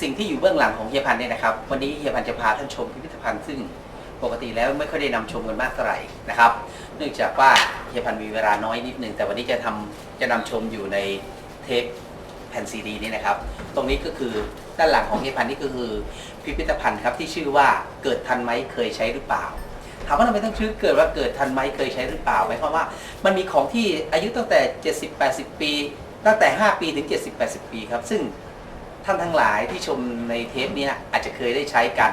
สิ่งที่อยู่เบื้องหลังของเฮียพันเนี่ยนะครับ วันนี้เฮียพันจะพาท่านชมพิพิธภัณฑ์ซึ่งปกติแล้วไม่ค่อยได้นำชมกันมากเท่าไหร่นะครับ เนื่องจากว่าเฮียพันมีเวลาน้อยนิดนึง แต่วันนี้จะทำจะนำชมอยู่ในเทปแผ่นซีดีนี่นะครับ ตรงนี้ก็คือด้านหลังของเฮียพันนี่ก็คือพิพิธภัณฑ์ครับที่ชื่อว่าเกิดทันไหมเคยใช้หรือเปล่าถามว่าทำไมต้องชื่อเกิดว่าเกิดทันไหมเคยใช้หรือเปล่าหมายความว่า มันมีของที่อายุตั้งแต่ 70-80 ปี ตั้งแต่ 5 ปีถึง 70-80 ปีครับซึ่ง ท่านทั้งหลายที่ชมในเทปนี้อาจจะเคยได้ใช้กัน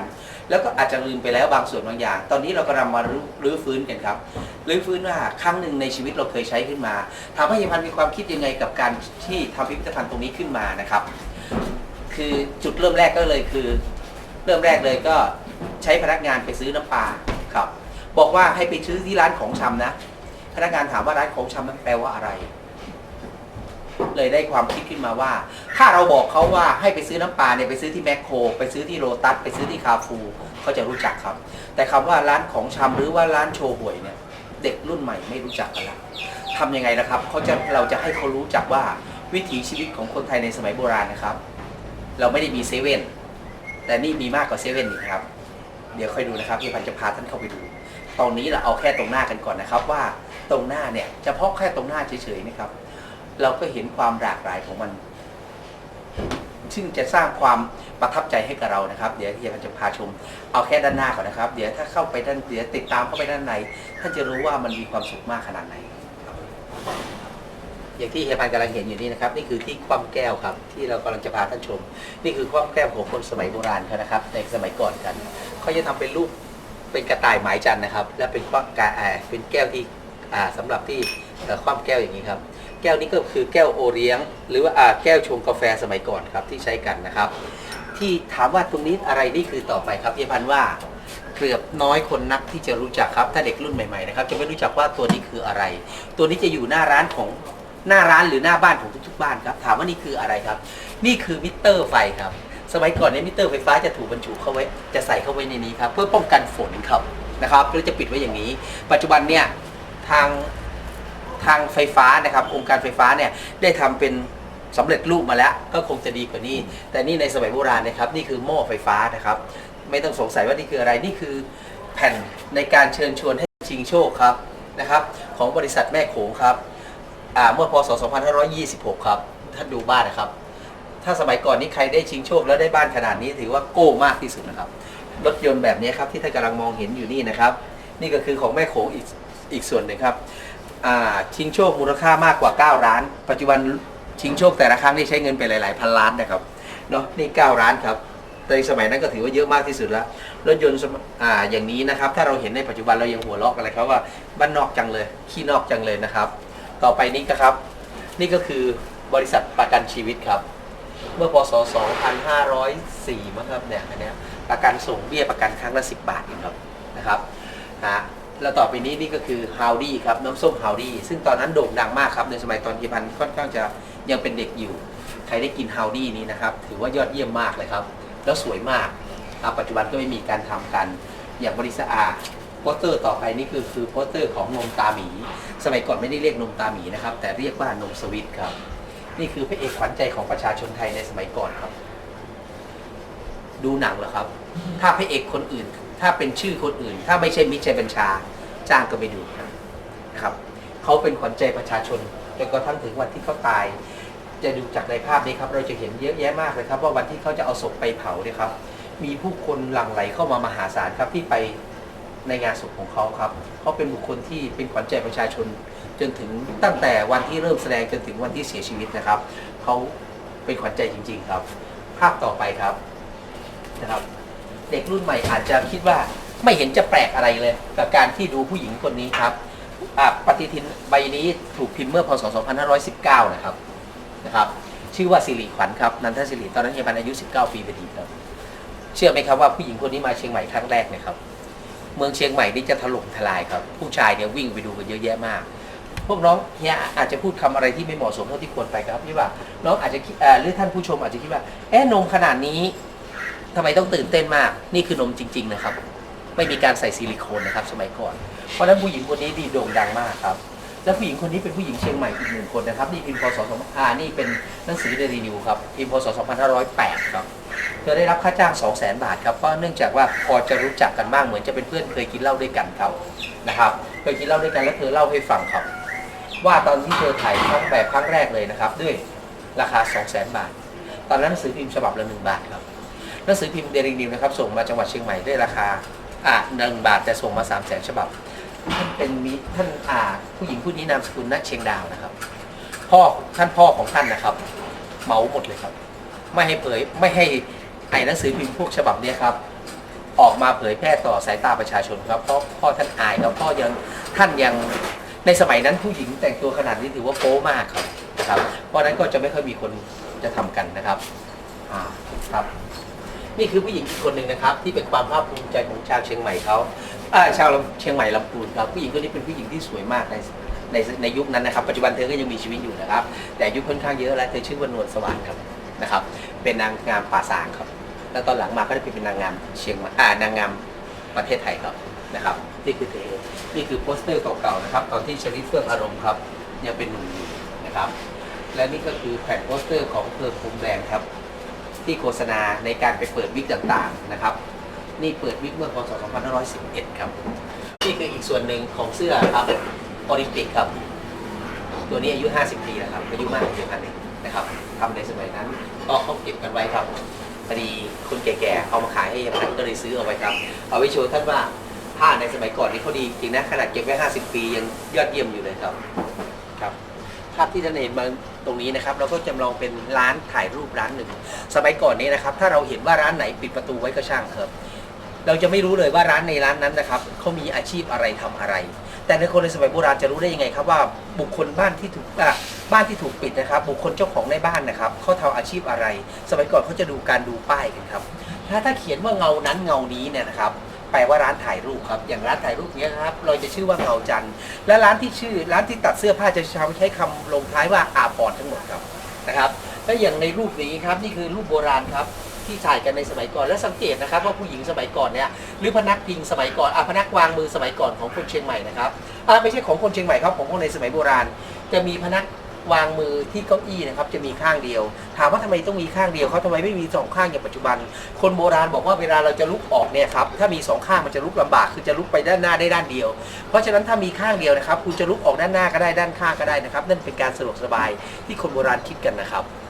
แล้วก็อาจจะลืมไปแล้วบางส่วนบางอย่าง ตอนนี้เรากำลังมารื้อฟื้นกันครับรื้อฟื้นว่าครั้งหนึ่งในชีวิตเราเคยใช้ขึ้นมาถามว่าเฮียพันธ์มีความคิดยังไงกับการที่ทำพิพิธภัณฑ์ตรงนี้ขึ้นมานะครับ คือจุดเริ่มแรกก็เลยคือ เริ่มแรกเลยก็ใช้พนักงานไปซื้อน้ำปลาครับ บอกว่าให้ไปซื้อที่ร้านของชำนะ พนักงานถามว่าร้านของชำนั้นแปลว่าอะไร เลยได้ความคิดขึ้นมาว่า ถ้าเราบอกเขาว่าให้ไปซื้อน้ำปลาเนี่ยไปซื้อที่แมคโคร ไปซื้อที่โลตัสไปซื้อที่คาฟูเขาจะรู้จักครับ แต่คำว่าร้านของชำหรือว่าร้านโชว์หวยเนี่ยเด็กรุ่นใหม่ไม่รู้จักกันละทำยังไงนะครับเขาจะเราจะให้เขารู้จักว่าวิถีชีวิตของคนไทยในสมัยโบราณนะครับ เราไม่ได้มีเซเว่นแต่นี่มีมากกว่าเซเว่นอีกครับ เดี๋ยวค่อยดูนะครับพี่พันจะพาท่านเข้าไปดู ตอนนี้เราเอาแค่ตรงหน้ากันก่อนนะครับว่าตรงหน้าเนี่ยเฉพาะแค่ตรงหน้าเฉยๆนะครับ เราก็เห็นความหลากหลายของมัน ซึ่งจะสร้างความประทับใจให้กับเรานะครับ เดี๋ยวเฮียพันจะพาชม เอาแค่ด้านหน้าก่อนนะครับ เดี๋ยวถ้าเข้าไปด้านเดี๋ยวติดตามเข้าไปด้านในท่านจะรู้ว่ามันมีความสุขมากขนาดไหนครับอย่างที่เฮียพันกำลังเห็นอยู่นี่นะครับ นี่คือที่คว่ำแก้วครับ ที่เรากำลังจะพาท่านชม นี่คือคว่ำแก้วของคนสมัยโบราณเขานะครับ ในสมัยก่อนกันเขาจะทำเป็นรูปเป็นกระต่ายหมายจันนะครับ และเป็นคว่ำกาอ่าเป็นแก้วที่อ่าสำหรับที่เอ่อคว่ำแก้วอย่างนี้ครับ ก้วนี้ก็คือแก้วโอเลี้ยง หรือว่าอ่าแก้วชงกาแฟสมัยก่อนครับที่ใช้กันนะครับ ที่ถามว่าตรงนี้อะไรนี่คือต่อไปครับเฮียพันว่าเกือบน้อยคนนักที่จะรู้จักครับ ถ้าเด็กรุ่นใหม่ๆนะครับ จะไม่รู้จักว่าตัวนี้คืออะไร ตัวนี้จะอยู่หน้าร้านของหน้าร้านหรือหน้าบ้านของทุกๆบ้านครับ ถามว่านี่คืออะไรครับ นี่คือมิเตอร์ไฟครับ สมัยก่อนเนี่ยมิเตอร์ไฟฟ้าจะถูกบรรจุเข้าไว้ จะใส่เข้าไว้ในนี้ครับ เพื่อป้องกันฝนครับนะครับแล้วจะปิดไว้อย่างนี้ ปัจจุบันเนี่ยทาง ทางไฟฟ้านะครับองค์การไฟฟ้าเนี่ยได้ทำเป็นสำเร็จรูปมาแล้วก็คงจะดีกว่านี้ แต่นี่ในสมัยโบราณนะครับนี่คือหม้อไฟฟ้านะครับ ไม่ต้องสงสัยว่านี่คืออะไรนี่คือแผ่นในการเชิญชวนให้ชิงโชคครับนะครับ ของบริษัทแม่โขงครับเมื่อพศ 2526 ครับท่านดูบ้านนะครับ ถ้าสมัยก่อนนี้ใครได้ชิงโชคแล้วได้บ้านขนาดนี้ถือว่าโก้มากที่สุดนะครับ รถยนต์แบบนี้ครับที่ท่านกำลังมองเห็นอยู่นี่นะครับ นี่ก็คือของแม่โขงอีกอีกส่วนหนึ่งครับ อ่าชิงโชคมูลค่ามากกว่า9ล้าน ปัจจุบันชิงโชคแต่ละครั้งนี่ใช้เงินไปหลาย ๆ พันล้านนะครับเนาะนี่9ล้านครับในสมัยนั้นก็ถือว่าเยอะมากที่สุดแล้วรถยนต์สมอ่าอย่างนี้นะครับ ถ้าเราเห็นในปัจจุบันเรายังหัวเราะกันเลยครับว่าบ้านนอกจังเลยขี้นอกจังเลยนะครับ ต่อไปนี้ก็ครับ นี่ก็คือบริษัทประกันชีวิตครับ เมื่อพศ 2504มั้งครับเนี่ยอันเนี้ยประกันส่งเบี้ยประกันครั้งละ 10 บาทเองครับนะครับนะ แล้วต่อไปนี้นี่ก็คือฮาวดี้ครับน้ำส้มฮาวดี้ซึ่งตอนนั้นโด่งดังมากครับในสมัยตอนที่พันค่อนข้างจะยังเป็นเด็กอยู่ ใครได้กินฮาวดี้นี้นะครับถือว่ายอดเยี่ยมมากเลยครับ แล้วสวยมากปัจจุบันก็ไม่มีการทำกันอย่างบริษัทอาโปสเตอร์ต่อไปนี่คือคือโปสเตอร์ของนมตาหมี สมัยก่อนไม่ได้เรียกนมตาหมีนะครับ แต่เรียกว่านมสวิตครับ นี่คือพระเอกขวัญใจของประชาชนไทยในสมัยก่อนครับ ดูหนังเหรอครับ ถ้าพระเอกคนอื่น ถ้าเป็นชื่อคนอื่น ถ้าไม่ใช่มิตรชัยบัญชา จ้างก็ไม่ดูนะครับ เขาเป็นขวัญใจประชาชนจนกระทั่งถึงวันที่เขาตาย จะดูจากในภาพนี้ครับ เราจะเห็นเยอะแยะมากเลยครับ ว่าวันที่เขาจะเอาศพไปเผาเนี่ยครับ มีผู้คนหลั่งไหลเข้ามามหาศาลครับที่ไปในงานศพของเขาครับเขาเป็นบุคคลที่เป็นขวัญใจประชาชน จนถึงตั้งแต่วันที่เริ่มแสดงจนถึงวันที่เสียชีวิตนะครับเขาเป็นขวัญใจจริง ๆ ครับ ภาพต่อไปครับนะครับ เด็กรุ่นใหม่อาจจะคิดว่าไม่เห็นจะแปลกอะไรเลย กับการที่ดูผู้หญิงคนนี้ครับอ่าปฏิทินใบนี้ถูกพิมพ์เมื่อพศ 2519 นะครับนะครับชื่อว่าสิริขวัญครับนันทสิริตอนนั้นเฮียพันอายุ 19 ปีพอดีครับ เชื่อไหมครับว่าผู้หญิงคนนี้มาเชียงใหม่ครั้งแรกเนะครับ เมืองเชียงใหม่นี่จะถล่มทลายครับ ผู้ชายเนี่ยวิ่งไปดูกันเยอะแยะมาก พวกน้องเฮียอาจจะพูดคำอะไรที่ไม่เหมาะสมเท่าที่ควรไปครับพี่ว่าน้องอาจจะคิดเอ่อหรือท่านผู้ชมอาจจะคิดว่าเอ๊ะนมขนาดนี้ ทำไมต้องตื่นเต้นมาก นี่คือนมจริง ๆ นะครับ ไม่มีการใส่ซิลิโคนนะครับ สมัยก่อน เพราะฉะนั้นผู้หญิงคนนี้ดีโด่งดังมากครับ และผู้หญิงคนนี้เป็นผู้หญิงเชียงใหม่อีกหนึ่งคนนะครับ นี่พิมพ์พศ2อ่านี่เป็นหนังสือเดลีนิวครับพิมพ์พศ2508ครับ เธอได้รับค่าจ้าง 2 0 0 0 0 0 บาทครับ เพราะเนื่องจากว่าพอจะรู้จักกันบ้างเหมือนจะเป็นเพื่อนเคยกินเหล้าด้วยกันครับนะครับ เคยกินเหล้าด้วยกันแล้วเธอเล่าให้ฟังครับ ว่าตอนที่เธอถ่ายครั้งแบบครั้งแรกเลยนะครับ ด้วยราคา 2 0 0 0 0 0 บาท ตอนนั้นหนังสือพิมพ์ฉบับละหนึ่งบาทครับ หนังสือพิมพ์เดลินิวนะครับส่งมาจังหวัดเชียงใหม่ด้วยราคาอ่าหนึ่งบาทแต่ส่งมา3 0 0 0 0 0ฉบับท่านเป็นมิท่านอ่าผู้หญิงผู้นี้นามสกุลณเชียงดาวนะครับ พ่อท่านพ่อของท่านนะครับเหมาหมดเลยครับ ไม่ให้เผยไม่ให้ไอ้หนังสือพิมพ์พวกฉบับเนี้ยครับออกมาเผยแพร่ต่อสายตาประชาชนครับเพราะพ่อท่านอายครับพ่อยังท่านยังในสมัยนั้นผู้หญิงแต่งตัวขนาดนี้ถือว่าโป๊มากครับนะครับ เพราะนั้นก็จะไม่ค่อยมีคนจะทำกันนะครับอ่าครับ นี่คือผู้หญิงอีกคนหนึ่งนะครับ ที่เป็นความภาคภูมิใจของชาวเชียงใหม่เขาอ่าชาวเชียงใหม่ลำพูนครับผู้หญิงคนนี้เป็นผู้หญิงที่สวยมากในในในยุคนั้นนะครับ ปัจจุบันเธอก็ยังมีชีวิตอยู่นะครับ แต่อายุค่อนข้างเยอะแล้วเธอชื่อว่านวลสว่างครับนะครับ เป็นนางงามป่าสางครับ แล้วตอนหลังมาก็ได้ไปเป็นนางงามเชียงใหม่อ่านางงามประเทศไทยครับนะครับ นี่คือเธอนี่คือโปสเตอร์เก่าๆนะครับ ตอนที่ชลิดเฟื่องอารมณ์ครับยังเป็นหนุ่มอยู่นะครับ และนี่ก็คือแผ่นโปสเตอร์ของเพลิงภูมิแดงครับ ที่โฆษณาในการไปเปิดวิกต่างๆนะครับ นี่เปิดวิกเมื่อพศ2511 ครับ นี่คืออีกส่วนหนึ่งของเสื้อครับโอลิมปิกครับ ตัวนี้อายุ 50 ปีแล้วครับอายุมากกว่าเพียงพันเองนะครับทำในสมัยนั้น ก็เขาเก็บกันไว้ครับพอดีคนแก่ๆเอามาขายให้ยังทันก็เลยซื้อเอาไว้ครับ เอาไว้โชว์ท่านว่าผ้าในสมัยก่อนนี่เขาดีจริงนะขนาดเก็บไว้ 50 ปียังยอดเยี่ยมอยู่เลยครับครับ ภาพที่ท่านเห็นมาตรงนี้นะครับเราก็จำลองเป็นร้านถ่ายรูปร้านหนึ่ง สมัยก่อนนี้นะครับ ถ้าเราเห็นว่าร้านไหนปิดประตูไว้ก็ช่างครับ เราจะไม่รู้เลยว่าร้านในร้านนั้นนะครับเขามีอาชีพอะไรทำอะไร แต่ในคนในสมัยโบราณจะรู้ได้ยังไงครับว่าบุคคลบ้านที่ถูกบ้านที่ถูกปิดนะครับ บุคคลเจ้าของในบ้านนะครับเขาทำอาชีพอะไร สมัยก่อนเขาจะดูการดูป้ายกันครับ ถ้าถ้าเขียนว่าเงานั้นเงานี้เนี่ยนะครับ แปลว่าร้านถ่ายรูปครับ อย่างร้านถ่ายรูปเนี้ยครับ เราจะชื่อว่าเงาจันทร์และร้านที่ชื่อร้านที่ตัดเสื้อผ้าจะใช้ใช้คำลงท้ายว่าอาพรณ์ทั้งหมดครับนะครับ และอย่างในรูปนี้ครับ นี่คือรูปโบราณครับที่ถ่ายกันในสมัยก่อนและสังเกตนะครับว่าผู้หญิงสมัยก่อนเนี่ยหรือพนักพิงสมัยก่อนอะพนักวางมือสมัยก่อนของคนเชียงใหม่นะครับอะไม่ใช่ของคนเชียงใหม่ครับของคนในสมัยโบราณ จะมีพนัก วางมือที่เก้าอี้นะครับจะมีข้างเดียว ถามว่าทำไมต้องมีข้างเดียวเขาทำไมไม่มีสองข้างอย่างปัจจุบัน คนโบราณบอกว่าเวลาเราจะลุกออกเนี่ยครับถ้ามีสองข้างมันจะลุกลำบากคือจะลุกไปด้านหน้าได้ด้านเดียว เพราะฉะนั้นถ้ามีข้างเดียวนะครับ คุณจะลุกออกด้านหน้าก็ได้ด้านข้างก็ได้นะครับ นั่นเป็นการสะดวกสบายที่คนโบราณคิดกันนะครับ